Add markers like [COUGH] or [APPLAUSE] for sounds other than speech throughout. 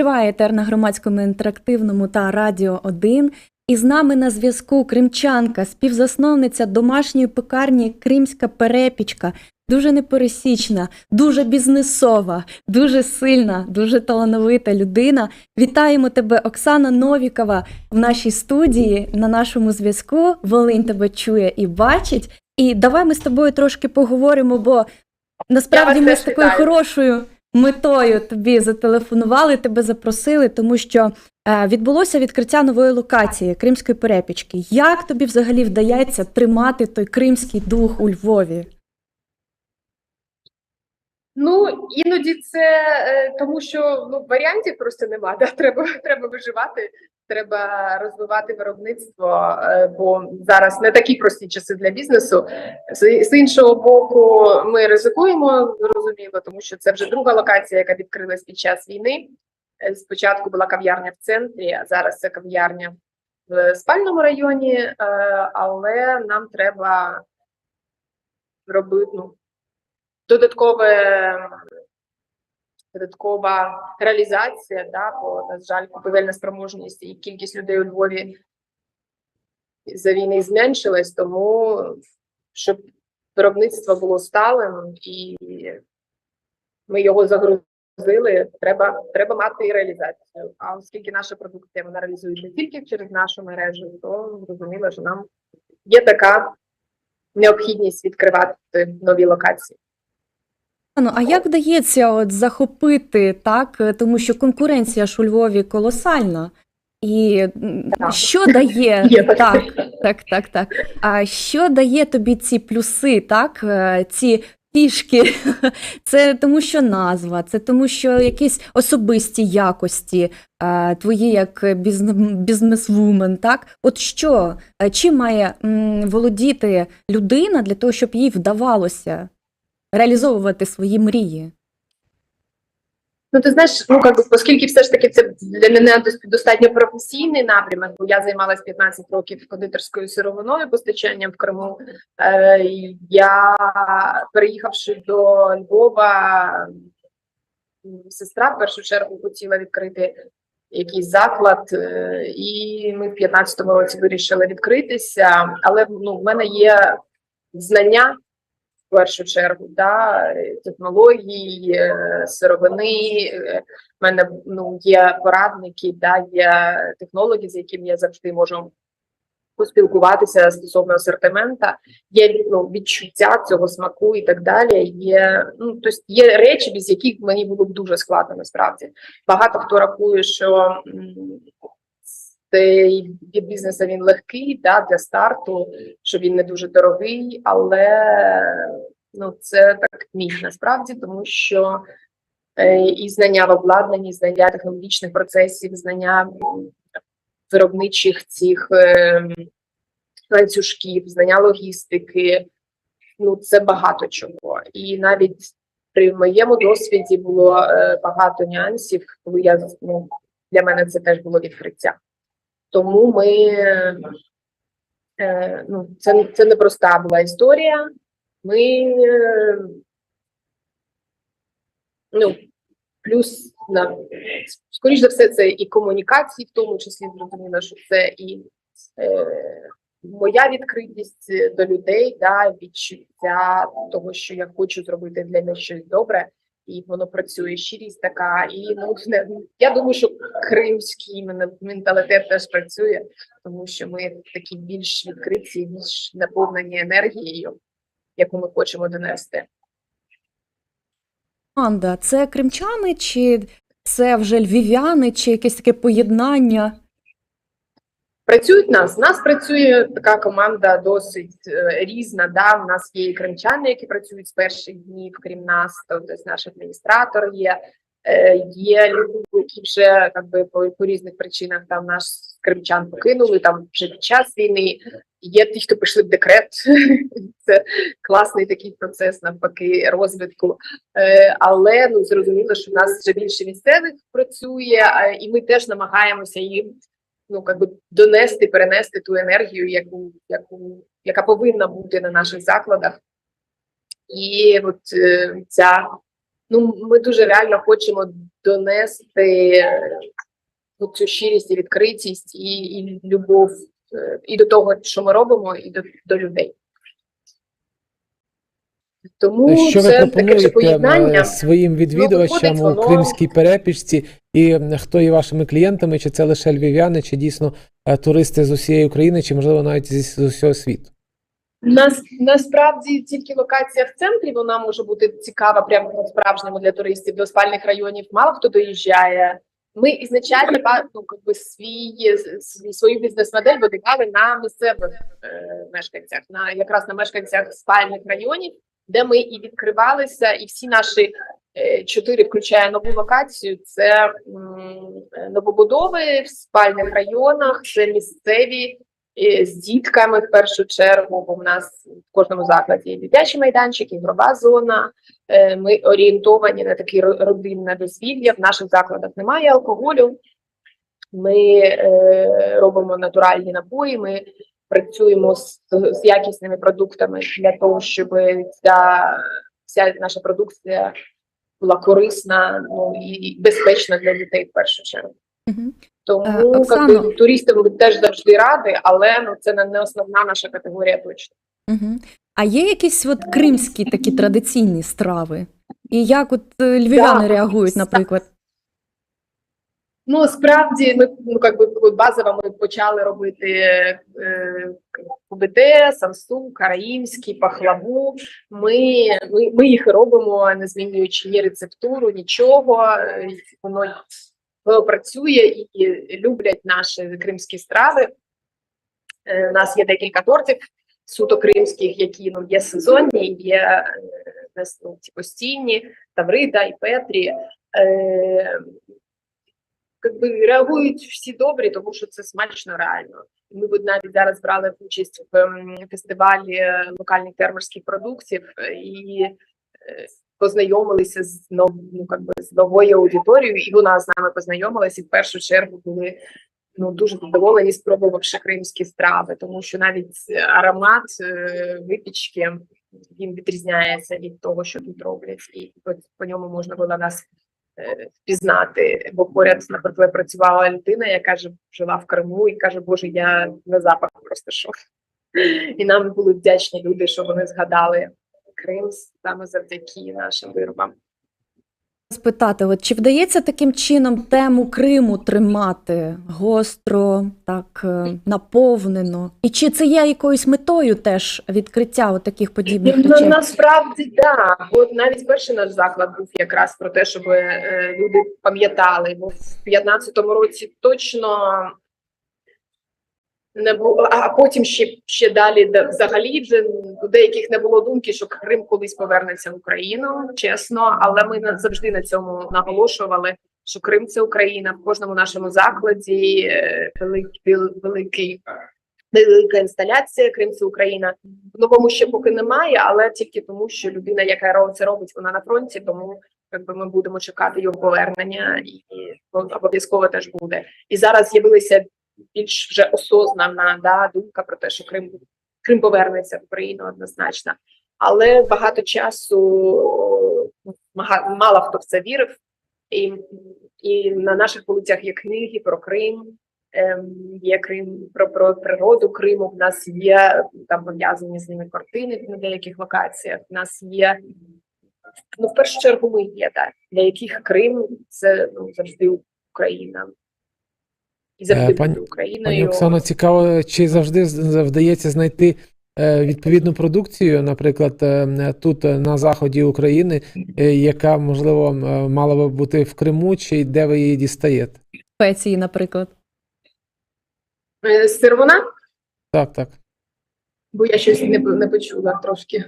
Триває етер на громадському інтерактивному та Радіо 1. І з нами на зв'язку кримчанка, співзасновниця домашньої пекарні Кримська перепічка. Дуже непересічна, дуже бізнесова, дуже сильна, дуже талановита людина. Вітаємо тебе, Оксана Новікова, в нашій студії на нашому зв'язку. Волинь тебе чує і бачить. І давай ми з тобою трошки поговоримо, бо насправді ми з такою хорошою метою тобі зателефонували, тебе запросили, тому що е, відбулося відкриття нової локації Кримської перепічки. Як тобі взагалі вдається тримати той кримський дух у Львові? Ну іноді це е, тому, що ну варіантів просто нема. [LAUGHS] Да? Треба треба виживати, треба розвивати виробництво, е, бо зараз не такі прості часи для бізнесу. З, іншого боку, ми ризикуємо зрозуміло, тому що це вже друга локація, яка відкрилась під час війни. Е, Спочатку була кав'ярня в центрі, а зараз це кав'ярня в спальному районі, але нам треба робити ну, додаткове додаткова реалізація, да, бо, на жаль, купівельна спроможність і кількість людей у Львові за війни зменшилась, тому щоб виробництво було сталим і ми його загрузили, треба, треба мати і реалізацію. А оскільки наша продукція вона реалізується тільки через нашу мережу, то зрозуміло, що нам є така необхідність відкривати нові локації. Ну, а як вдається от захопити так, тому що конкуренція ж у Львові колосальна. І Так. що дає [LAUGHS] так, так, так, так. А що дає тобі ці плюси, так, е, ці фішки? [LAUGHS] Це тому, що назва, це тому, що якісь особисті якості, е, твої як бізнесвумен, так? От що, е, чим має володіти людина для того, щоб їй вдавалося реалізовувати свої мрії? Ну, ти знаєш, ну как би, оскільки все ж таки це для мене дос- достатньо професійний напрямок, бо я займалась 15 років кондитерською сировиною постачанням в Криму. Е, я переїхавши до Львова, сестра в першу чергу хотіла відкрити якийсь заклад, е, і ми в 15-му році вирішили відкритися. Але ну, в мене є знання в першу чергу, да, технологій, е, сировини. е, В мене ну, є порадники, да, є технологи, з якими я завжди можу поспілкуватися стосовно асортимента. Є ну, відчуття цього смаку і так далі. Є, ну, тобто є речі, без яких мені було б дуже складно насправді. Багато хто рахує, що цей від бізнесу він легкий да, для старту, що він не дуже дорогий, але ну це так ні, насправді, тому що е, і знання в обладнанні, знання технологічних процесів, знання виробничих цих е, ланцюжків, знання логістики. Ну, це багато чого. І навіть при моєму досвіді було е, багато нюансів, коли я ну, для мене це теж було відкриття. Тому ми е, ну, це, це проста була історія. Ми е, ну, плюс на скоріш за все, це і комунікації, в тому числі зрозуміло, що це і е, моя відкритість до людей, да, відчуття того, що я хочу зробити для них щось добре, і воно працює щирість така. І ну я думаю, що кримський мен- менталітет теж працює, тому що ми такі більш відкриті, більш наповнені енергією, яку ми хочемо донести. Команда це кримчани, чи це вже львів'яни, чи якесь таке поєднання? Працюють нас. У нас працює така команда досить е, різна. Да, у нас є і кримчани, які працюють з перших днів, крім нас. Тобто наш адміністратор є. Е, є люди, які вже би, по, по різних причинах там наш кримчан покинули там вже під час війни. Є ті, хто пішли в декрет. [LAUGHS] Це класний такий процес, навпаки, розвитку. Е, але ну зрозуміло, що в нас вже більше місцевих працює, і ми теж намагаємося їм ну как би донести, перенести ту енергію, яку, яку яка повинна бути на наших закладах. І от е, ця ну ми дуже реально хочемо донести е, ну, цю щирість і відкритість і, і любов е, і до того, що ми робимо, і до, до людей. Тому Що ви це таке поєднання. своїм відвідувачам виходить, у кримській перепічці, і хто є вашими клієнтами, чи це лише львів'яни, чи дійсно е, туристи з усієї України, чи можливо навіть з усього світу? Нас насправді тільки локація в центрі вона може бути цікава прямо справжньому для туристів. До спальних районів мало хто доїжджає. Ми ізначально ну, как би, свій, свій свою бізнес-модель будували на місцевих е, мешканцях, на якраз на мешканцях спальних районів, де ми і відкривалися, і всі наші е, чотири, включає нову локацію. Це е, новобудови в спальних районах, це місцеві з дітками в першу чергу, бо в нас в кожному закладі є дитячий майданчик, ігрова зона. Е, Ми орієнтовані на таке ро- родинне дозвілля. В наших закладах немає алкоголю. Ми е, робимо натуральні напої. Ми працюємо з, з якісними продуктами для того, щоб ця вся наша продукція була корисна ну, і безпечна для дітей в першу чергу. Тому Е, как Оксано. би, туристам ми теж завжди раді, але ну це не- основна наша категорія точно. Угу. А є якісь от кримські такі традиційні страви? І як от е, львів'яни Да. реагують, наприклад? Ну справді ми ну как би базово ми почали робити е, КБД, самсу, караїмський, пахлаву. Ми, ми, ми їх робимо, не змінюючи ні рецептуру, нічого. Воно працює і люблять наші кримські страви. Е, У нас є декілька тортів суто кримських, які ну, є сезонні, є е, ну, постійні, Таврида і Петрі. Е, как би реагують всі добрі, тому що це смачно реально. Ми от навіть зараз брали участь в ем, фестивалі локальних фермерських продуктів е, і е, познайомилися з ну, би, з новою аудиторією, і вона з нами познайомилася і в першу чергу були ну дуже задоволені, спробувавши кримські страви, тому що навіть аромат е, випічки він відрізняється від того, що тут роблять, і по, по ньому можна було нас впізнати. Бо поряд, наприклад, працювала людина, яка жи- жила в Криму, і каже, Боже, я на запах просто шов. І нам були вдячні люди, що вони згадали Крим саме завдяки нашим виробам. Спитати, от чи вдається таким чином тему Криму тримати гостро, так е, наповнено? І чи це є якоюсь метою теж відкриття от таких подібних Ну, насправді насправді да. От навіть перший наш заклад був якраз про те, щоб е, люди пам'ятали. Бо в 15-му році точно не було, а потім ще, ще далі взагалі вже у деяких не було думки, що Крим колись повернеться в Україну, чесно, але ми завжди на цьому наголошували. Що Крим це Україна в кожному нашому закладі е, великий великий велика інсталяція Крим це Україна. В новому ще поки немає, але тільки тому, що людина, яка це робить, вона на фронті, тому якби ми будемо чекати його повернення, і ну, обов'язково теж буде. І зараз з'явилася більш вже осознана да, думка про те, що Крим Крим повернеться в Україну однозначно. Але багато часу мало хто в це вірив, і, і на наших вулицях є книги про Крим. Ем, є Крим про, про природу Криму. В нас є там пов'язані з ними картини на деяких локаціях. В нас є ну, в першу чергу, ми є так, для яких Крим це ну, завжди Україна. І завжди Е, пані- Україною. Пані Оксано, цікаво, чи завжди вдається знайти е, відповідну продукцію, наприклад, е, тут на заході України, яка можливо мала би бути в Криму, чи де ви її дістаєте? Спеції, наприклад. Сировина, Так, так. бо я щось не, не почула трошки.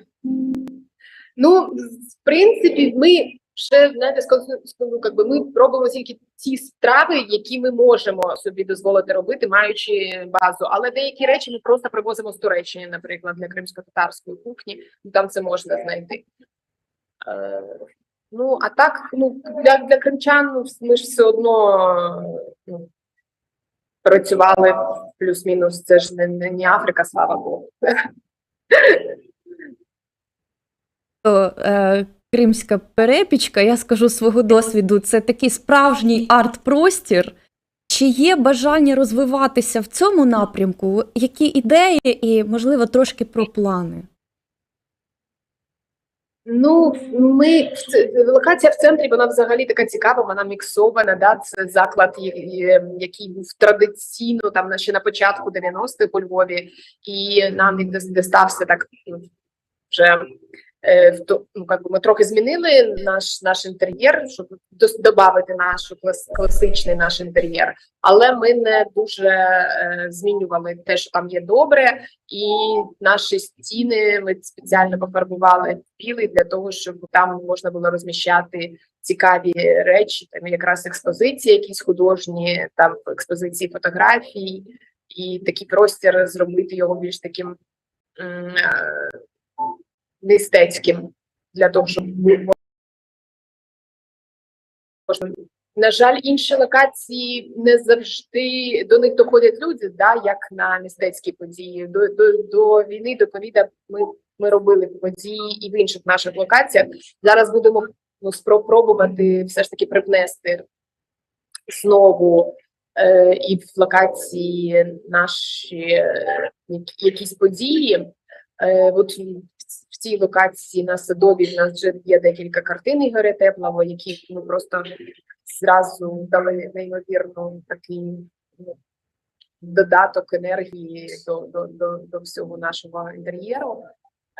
Ну, в принципі, ми ще знаєте, скон- ну, как би, ми робимо тільки ті страви, які ми можемо собі дозволити робити, маючи базу. Але деякі речі ми просто привозимо з Туреччини, наприклад, для кримсько-татарської кухні. Ну, Там це можна знайти. Е, ну, а так, ну, для, для кримчан ну, ми ж все одно ну, працювали плюс-мінус. Це ж не, не, не Африка, слава Богу. Кримська перепічка, я скажу свого досвіду, це такий справжній арт-простір. Чи є бажання розвиватися в цьому напрямку? Які ідеї і, можливо, трошки про плани? Ну, ми локація в центрі, вона взагалі така цікава, вона міксована. Да? Це заклад, який був традиційно там ще на початку 90-х у Львові, і нам він достався так ну, вже. Е, Ну, как би ми трохи змінили наш наш інтер'єр, щоб додати наш клас, класичний наш інтер'єр, але ми не дуже е, змінювали те, що там є добре, і наші стіни ми спеціально пофарбували білий для того, щоб там можна було розміщати цікаві речі, там якраз експозиції, якісь художні, там експозиції фотографій, і такий простір зробити його більш таким е, мистецьким для того, щоб. На жаль, інші локації не завжди до них доходять люди, да, як на мистецькі події. До, до, до війни, до ковіда ми, ми робили події і в інших наших локаціях. Зараз будемо ну, спробувати все ж таки привнести знову е, і в локації наші е, якісь події. Е, от в, цій локації на Садовій в нас вже є декілька картин Ігоря Теплого, які ми просто зразу дали неймовірну такий ну, додаток енергії до, до, до, до всього нашого інтер'єру.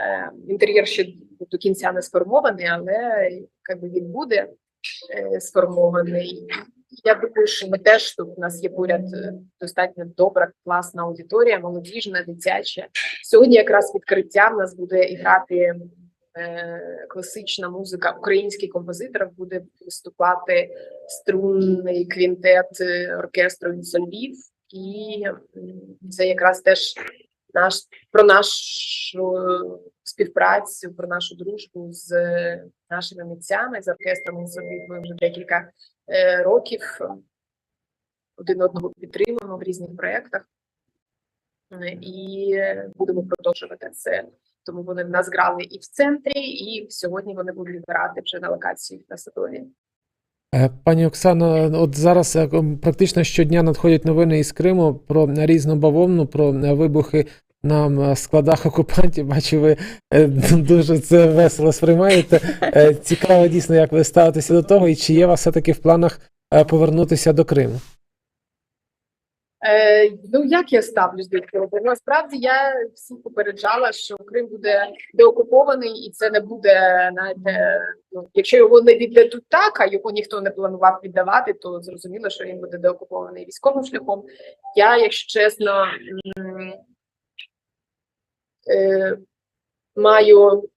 Е, інтер'єр ще до кінця не сформований, але як би він буде е, сформований. Я думаю, що ми теж тут у нас є поряд е, достатньо добра, класна аудиторія, молодіжна, дитяча. Сьогодні якраз відкриття в нас буде грати е, класична музика. Український композитор буде виступати струнний квінтет е, оркестру «Інсольвів». І це якраз теж наш про нашу співпрацю, про нашу дружбу з е, нашими митцями з оркестром «Інсольвів». Ми вже декілька е, років один одного підтримуємо в різних проєктах Е, і будемо продовжувати це. Тому вони в нас грали і в центрі, і сьогодні вони будуть грати вже на локації на Садові. Е, Пані Оксано, от зараз е, практично щодня надходять новини із Криму про різну бавовну, про е, вибухи на е, складах окупантів. Бачу, ви е, [LAUGHS] дуже це весело сприймаєте. Е, Цікаво дійсно, як ви ставитеся до того, і чи є у вас все-таки в планах повернутися до Криму? Е, ну як я ставлюсь до цього? Насправді я всіх попереджала, що Крим буде деокупований, і це не буде знаєте, ну якщо його не віддадуть так, а його ніхто не планував віддавати, то зрозуміло, що він буде деокупований військовим шляхом. Я, якщо чесно, е, маю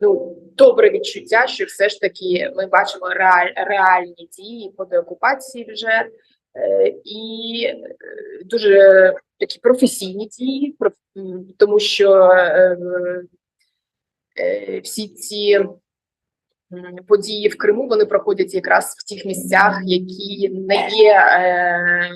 ну, добре відчуття, що все ж таки ми бачимо реаль, реальні дії по деокупації вже. Е, і е, дуже такі професійні дії, тому що е, е, всі ці події в Криму вони проходять якраз в тих місцях, які не є е,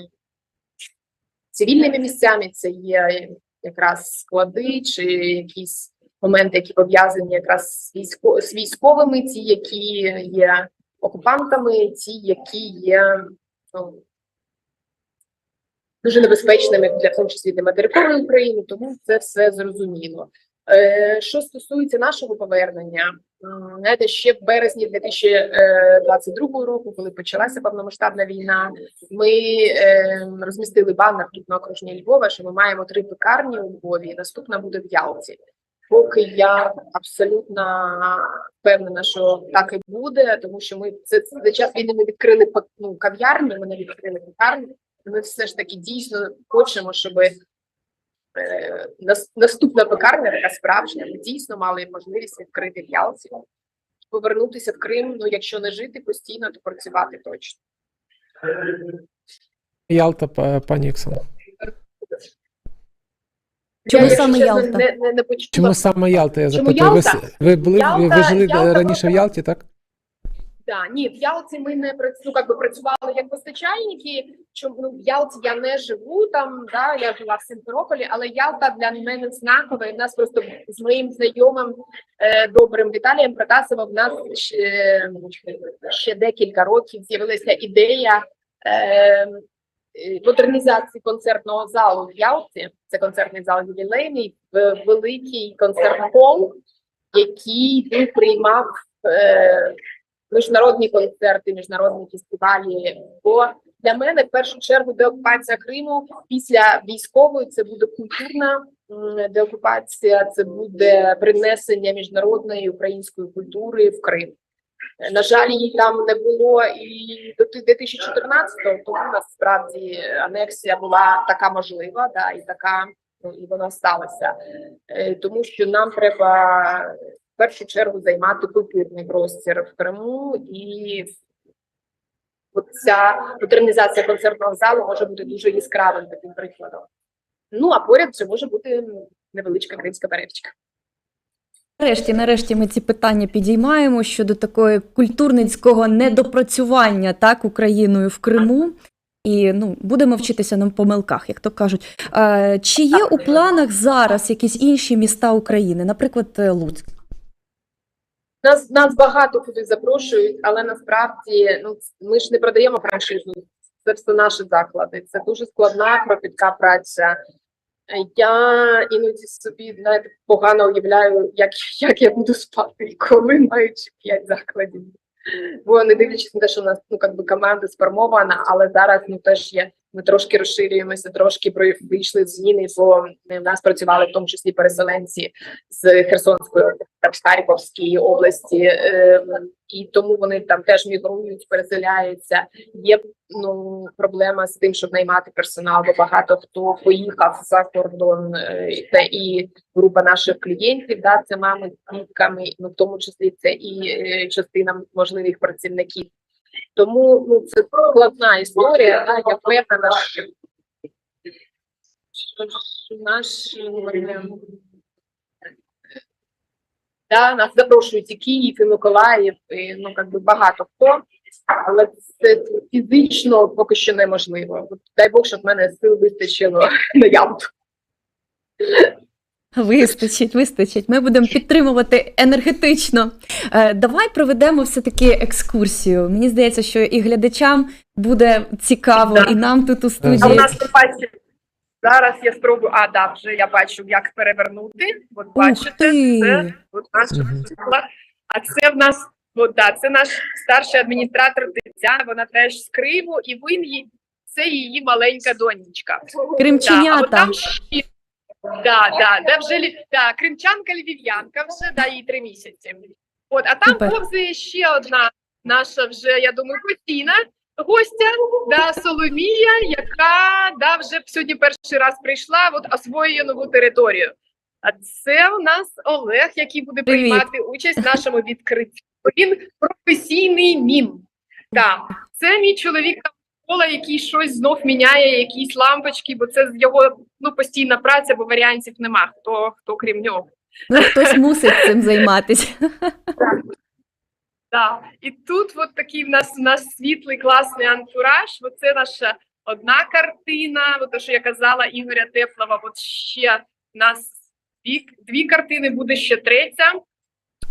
цивільними місцями, це є якраз склади чи якісь моменти, які пов'язані якраз з, військо, з військовими, ті, які є окупантами, ті, які є ну, дуже небезпечними для в тому числі для материкової України, тому це все зрозуміло. Е, що стосується нашого повернення, знаєте, ще в березні 2022 року, коли почалася повномасштабна війна, ми е, розмістили банер тут на окружній Львова, що ми маємо три пекарні у Львові, наступна буде в Ялті. Поки я абсолютно впевнена, що так і буде, тому що ми це за час війни ми відкрили ну, кав'ярню, ми не відкрили пекарню. Ми все ж таки дійсно хочемо, щоб е, наступна пекарня, така справжня, ми дійсно мали можливість відкрити в Ялті, повернутися в Крим. Ну, якщо не жити постійно, то працювати точно. Ялта, пані Оксано. Чому Я, саме чесно, Ялта? Не, не, не. Чому саме Ялта? Я Чому запитую. Ви, Ялта? ви були ви, жили Ялта раніше в Ялті, так? Да, ні, в Ялті ми не ну, как би працювали як постачальники. Чому ну, в Ялті я не живу там, да, я жила в Симферополі, але Ялта для мене знакова. І в нас просто з моїм знайомим е, добрим Віталієм Протасовим в нас ще, ще декілька років з'явилася ідея е, модернізації концертного залу в Ялті. Це концертний зал ювілейний, великий концертний хол, який приймав. Е, міжнародні концерти, міжнародні фестивалі. Бо для мене в першу чергу деокупація Криму після військової це буде культурна деокупація, це буде принесення міжнародної української культури в Крим. На жаль, її там не було і до 2014-го, тому насправді анексія була така можлива, да, і така, ну, і вона сталася. Е, Тому що нам треба в першу чергу займати культурний простір в Криму, і ця модернізація концертного залу може бути дуже яскравим таким прикладом. Ну а поряд вже може бути невеличка кримська перевчка. Нарешті, нарешті ми ці питання підіймаємо щодо такої культурницького недопрацювання так Україною в Криму. І ну будемо вчитися на помилках, як то кажуть. Е, чи є у планах зараз якісь інші міста України, наприклад, Луцьк? Нас нас багато куди запрошують, але насправді ну ми ж не продаємо франшизу. Це все наші заклади. Це дуже складна кропітка праця. Я іноді собі знаєте, погано уявляю, як, як я буду спати коли маючи п'ять закладів. Бо не дивлячись на те, що у нас ну би команда сформована, але зараз ну теж є. Ми трошки розширюємося, трошки вийшли зміни, бо в нас працювали в тому числі переселенці з Херсонської та Харківської області, е, і тому вони там теж мігрують, переселяються. Є ну проблема з тим, щоб наймати персонал, бо багато хто поїхав за кордон, е, це і група наших клієнтів, да, це мами з дітками, ну в тому числі це і е, частина можливих працівників. Тому ну це складна історія. Да, я впевнена, що що наш е, Да, нас запрошують і Київ, і Миколаїв, і, ну как би багато хто, але це фізично поки що неможливо. Дай Бог, щоб в мене сил вистачило на Ялту. Вистачить, вистачить. Ми будемо підтримувати енергетично. Е, давай проведемо все-таки екскурсію. Мені здається, що і глядачам буде цікаво, Да. і нам тут у студії. А у нас паче зараз я спробую. А, да, вже я бачу, як перевернути. От Ух бачите, ти! це от наш Мгм. А це в нас, от, да, це наш старший адміністратор Тетяна, вона теж з Криму, і він її, це її маленька донечка. Да, а от Кримченята. там ще, да, да, да, вже лі- да, кримчанка львів'янка вже, да, їй три місяці. От, а там Супер. повзає ще одна наша вже, я думаю, постійна гостя, да, Соломія, яка да, вже сьогодні перший раз прийшла, от освоює нову територію. А це у нас Олег, який буде Привіт. приймати участь в нашому відкритті. Він професійний мім. Так, це мій чоловік Микола, який щось знов міняє, якісь лампочки, бо це його ну постійна праця, бо варіантів нема. Хто хто крім нього. Ну, хтось мусить цим займатися. Так. І тут от такий в нас у нас світлий класний антураж. Оце наша одна картина. От те, що я казала Ігоря Теплова. От ще в нас дві, дві картини, буде ще третя.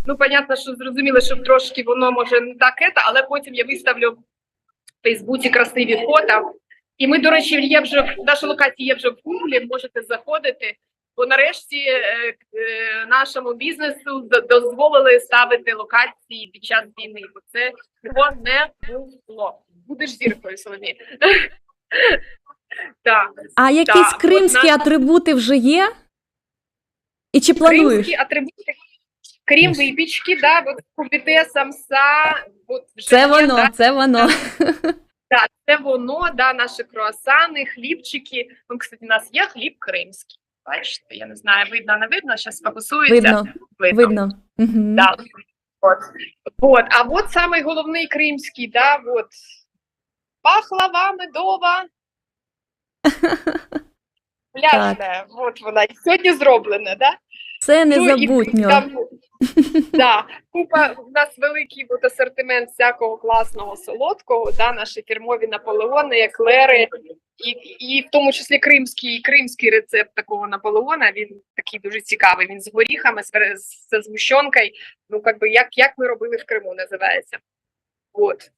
Ну, понятно, що зрозуміло, що трошки воно може не так, але потім я виставлю в Фейсбуці красиві фото. І ми, до речі, є вже в- наша локація є вже в Гуглі, можете заходити. Бо нарешті е, е, нашому бізнесу дозволили ставити локації під час війни, бо це цього не було. Будеш зіркою, Соломі. [LAUGHS] Так, А якісь кримські наша- атрибути вже є? І чи плануєш? кримські атрибути, крім випічки, да, от кубіте, самса, от вже Це є, воно, да, це воно. [LAUGHS] Так, це воно, да, наші круасани, хлібчики. Ну, кстати, у нас є хліб кримський. Бачите, я не знаю, видно, не видно, зараз фокусується. Видно, видно. Мгм. Да. Вот. Вот. А вот самый головний кримський, да, вот. Пахлава медова. [LAUGHS] Пляшна, вот вона. Сьогодні зроблена, да? Це Ну, незабутньо. Там, [LAUGHS] да, купа, у нас великий от асортимент всякого класного солодкого, да, наші фірмові наполеони, еклери, і, і в тому числі кримський, кримський рецепт такого наполеона, він такий дуже цікавий. Він з горіхами, з, з, з згущенкою, ну, как би, як, як ми робили в Криму, називається. От.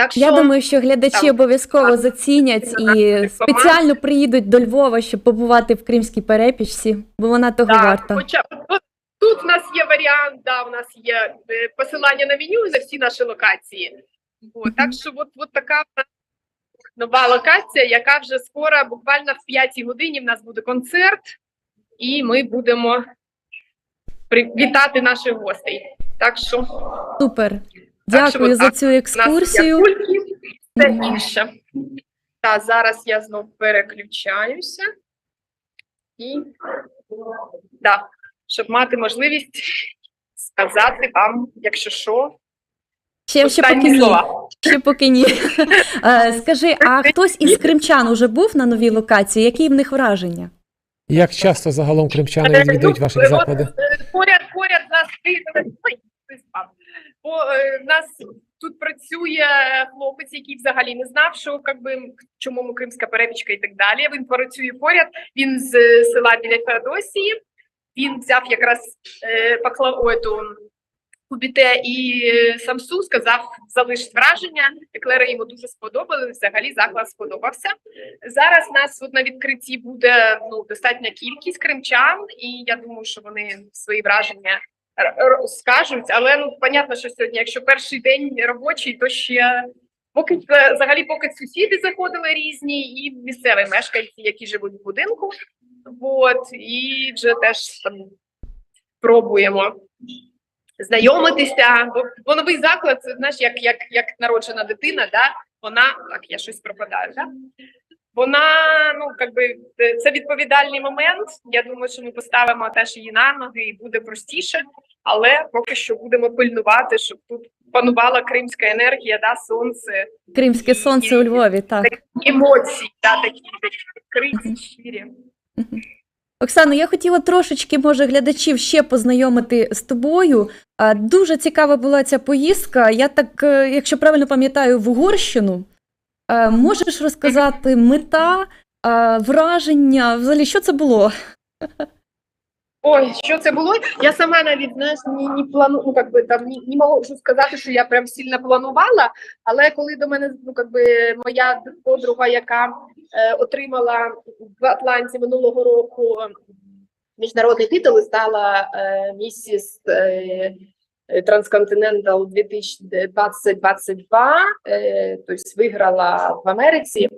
Так що, Я думаю, що глядачі там, обов'язково так, зацінять і спеціально приїдуть до Львова, щоб побувати в кримській перепічці, бо вона того Так, варта. хоча от тут в нас є варіант, да, у нас є е, посилання на меню на всі наші локації. От, так що от, от така нова локація, яка вже скоро, буквально в 5 годині в нас буде концерт, і ми будемо при- вітати наших гостей. Так що Супер. Так Дякую от за так, цю у нас екскурсію. кульки, Мгм. інше. Та зараз я знов переключаюся і да, щоб мати можливість сказати вам, якщо що, Ще, ще поки ні. слова. Ще поки ні. [LAUGHS] Е, Скажи, а хтось із кримчан уже був на новій локації? Які в них враження? Як часто загалом кримчани Е, відвідують ну, ваші заклади? е, Поряд, поряд нас Бо е, нас тут працює хлопець, який взагалі не знав, що как би, чому кримська перепічка і так далі. Він працює поряд. Він з е, села біля Феодосії. Він взяв якраз е, паклаву ету кубіте і е, самсу, сказав залишить враження. Еклери йому дуже сподобали. Взагалі заклад сподобався. Зараз нас тут на відкритті буде ну достатня кількість кримчан, і я думаю, що вони свої враження скажуть. Але ну понятно, що сьогодні, якщо перший день робочий, то ще поки взагалі, поки сусіди заходили різні, і місцеві мешканці, які живуть в будинку. От і вже теж там пробуємо знайомитися, бо, бо новий заклад, це знаєш, як, як, як народжена дитина, да? вона так, я щось пропадаю, да? Вона, ну как би е, це відповідальний момент. Я думаю, що ми поставимо теж її на ноги і буде простіше, але поки що будемо пильнувати, щоб тут панувала кримська енергія, да, сонце, Кримське сонце у Львові, так. емоції, да, такі такі відкриті, щирі. Оксано, я хотіла трошечки, може, глядачів ще познайомити з тобою. Дуже цікава була ця поїздка. Я так, е, якщо правильно пам'ятаю, в Угорщину. Е, Можеш розказати мета, враження? Взагалі, що це було? Ой, що це було? Я сама навіть знаєш, ні, ні плану, ну как би там ні, не можу сказати, що я прям сильно планувала. Але коли до мене ну как би моя подруга, яка е, отримала в Атланті минулого року міжнародний титул, і стала е, місіс е, Трансконтинентал 2022, е, тобто виграла в Америці.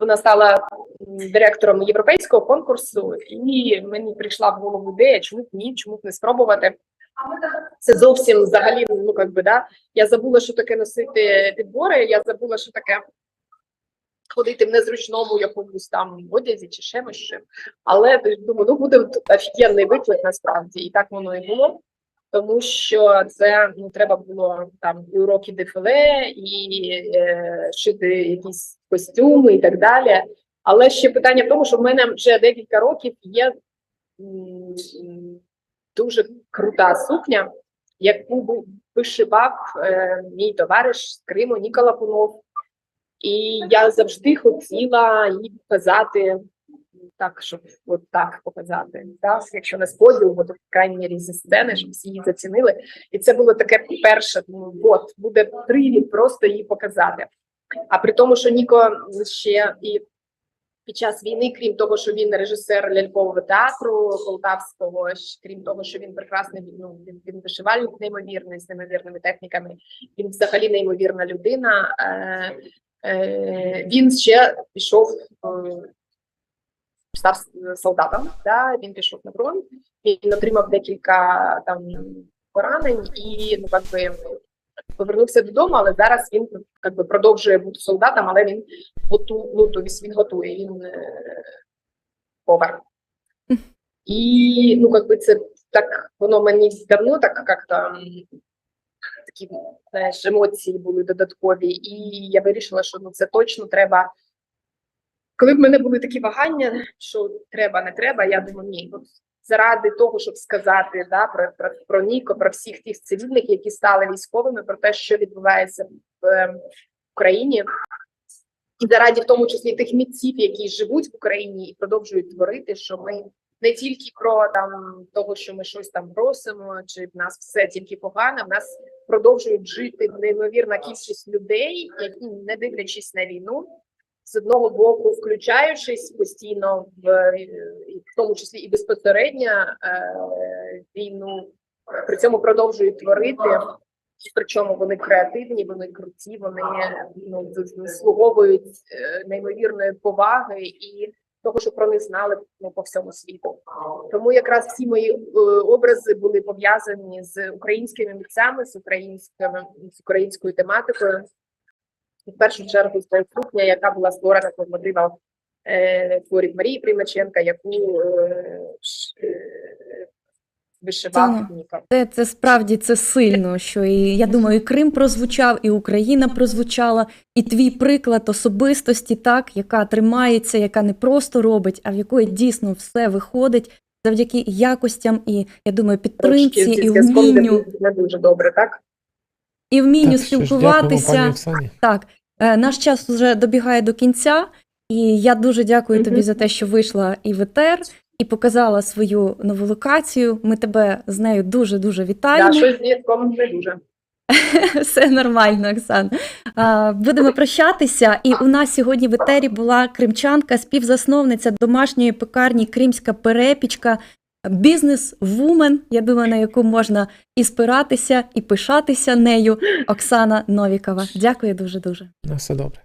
Вона стала директором європейського конкурсу, і мені прийшла в голову ідея, чому б ні, чому б не спробувати. Це зовсім взагалі, ну как би, да. Я забула, що таке носити підбори, я забула, що таке ходити в незручному якомусь там одязі чи ще чим. Але думаю, ну буде офігенний виклик насправді, і так воно і було. Тому що це ну треба було там і уроки дефіле, і е, шити якісь костюми і так далі. Але ще питання в тому, що в мене вже декілька років є дуже крута сукня, яку вишивав е, мій товариш з Криму Нікола Пунов. І я завжди хотіла її показати так, щоб от так показати. Так? Якщо не з поділ, то в крайній мірі зі сцени, щоб всі її зацінили. І це було таке перше, ну от буде привід просто її показати. А при тому, що Ніко ще і під час війни, крім того, що він режисер лялькового театру полтавського, крім того, що він прекрасний ну, він, він вишивальник неймовірний з неймовірними техніками. Він взагалі неймовірна людина. Е, е, він ще пішов. Став солдатом, да, він пішов на фронт, він отримав декілька там поранень і ну как би повернувся додому, але зараз він как би продовжує бути солдатом, але він готу, ну, тобто він готує, він е, повар. І ну как би це так воно мені давно так як там такі знаєш, емоції були додаткові, і я вирішила, що ну це точно треба. Коли в мене були такі вагання, що треба, не треба, я думаю, ні, от заради того, щоб сказати да, про, про, про Ніко, про всіх тих цивільних, які стали військовими, про те, що відбувається в е, Україні. І заради в тому числі тих митців, які живуть в Україні і продовжують творити, що ми не тільки про там того, що ми щось там просимо, чи в нас все тільки погано. В нас продовжують жити неймовірна кількість людей, які не дивлячись на війну, з одного боку, включаючись постійно в, е, в тому числі і безпосередньо е, війну, при цьому продовжують творити. Причому вони креативні, вони круті, вони ну заслуговують е, неймовірної поваги і того, що про них знали ну, по всьому світу. Тому якраз всі мої образи були пов'язані з українськими митцями, з українськими з українською тематикою. І в першу чергу з сукня, яка була створена по мотивам е, творів Марії Примаченка, яку е, е, вишивав Це, це справді це сильно, що і я думаю, і Крим прозвучав, і Україна прозвучала, і твій приклад особистості, так, яка тримається, яка не просто робить, а в якої дійсно все виходить завдяки якостям і я думаю, підтримці, Трошки і вмінню, не дуже добре, так? і вмінню Так, спілкуватися. пані Так, наш час вже добігає до кінця, і я дуже дякую тобі за те, що вийшла і в етер, і показала свою нову локацію. Ми тебе з нею дуже дуже вітаємо. Да, щось зв'язком не дуже. [LAUGHS] Все нормально, Оксан. Будемо прощатися. І у нас сьогодні в етері була кримчанка, співзасновниця домашньої пекарні Кримська перепічка, бізнес-вумен, я думаю, на яку можна і спиратися, і пишатися нею. Оксана Новікова. Дякую дуже дуже. На все добре.